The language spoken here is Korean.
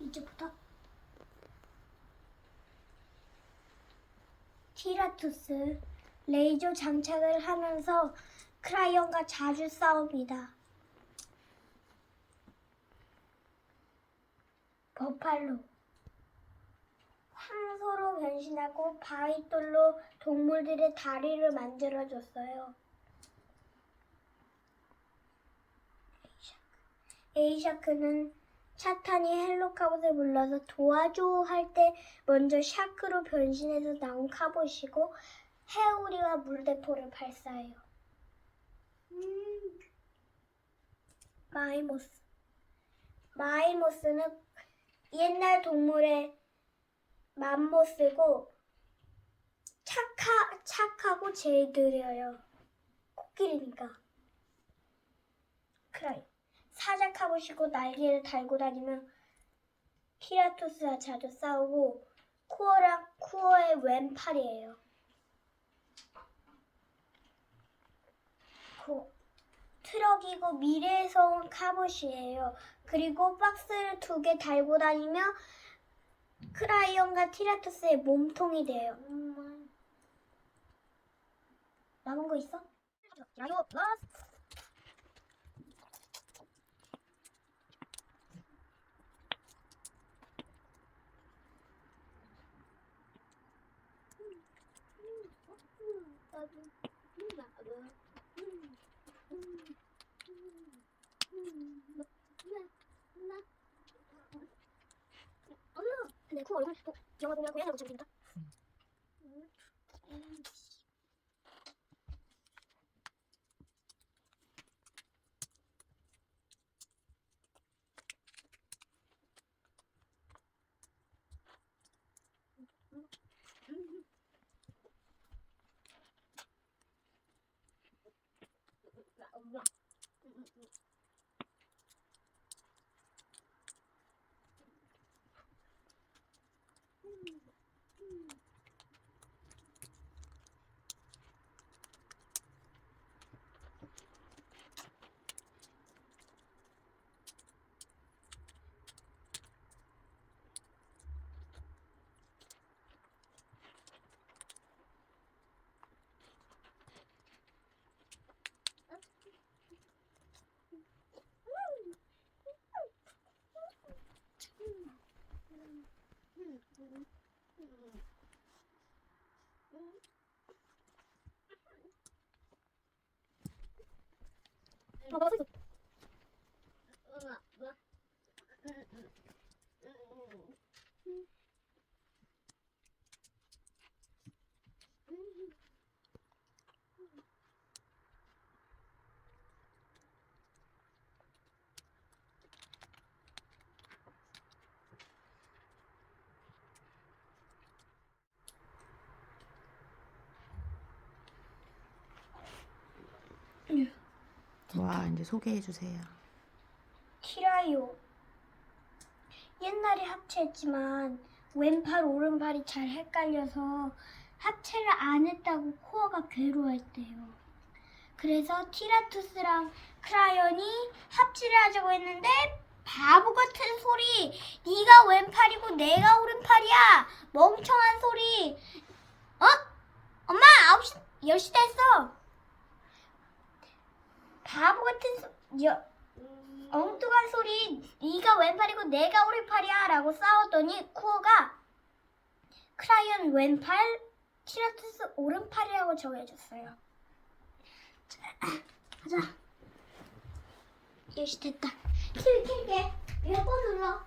이제부터 티라투스 레이저 장착을 하면서 크라이언과 자주 싸웁니다. 버팔로 황소로 변신하고 바위돌로 동물들의 다리를 만들어줬어요. 에이샤크는 차탄이 헬로 카봇을 불러서 도와줘 할 때 먼저 샤크로 변신해서 나온 카봇이고 해오리와 물대포를 발사해요. 음. 마이모스 마이모스는 옛날 동물의 맘모스고 착하, 착하고 제일 느려요. 코끼리니까. 크라이. 사자 카봇이고 날개를 달고 다니면 티라토스와 자주 싸우고 쿠어랑 쿠어의 왼팔이에요. 코. 트럭이고 미래에서 온 카봇이에요. 그리고 박스를 두 개 달고 다니며 크라이언과 티라토스의 몸통이 돼요. 음. 남은 거 있어? 야요 플러스 근데 그 얼굴 꼭 영화 보면 고양이 얼굴 생긴다. 어, 나 서 있어. 와 이제 소개해 주세요. 키라요. 옛날에 합체했지만 왼팔 오른팔이 잘 헷갈려서 합체를 안 했다고 코어가 괴로워했대요. 그래서 티라투스랑 크라이언이 합체를 하자고 했는데 바보 같은 소리. 네가 왼팔이고 내가 오른팔이야. 멍청한 소리. 어? 엄마 9시 10시 됐어. 바보 같은 소 여, 엉뚱한 소리 네가 왼팔이고 내가 오른팔이야 라고 싸웠더니 쿠어가 크라이언 왼팔 티라투스 오른팔이라고 정해줬어요. 자, 가자. 10시 됐다. 킬 킬게. 몇 번 눌러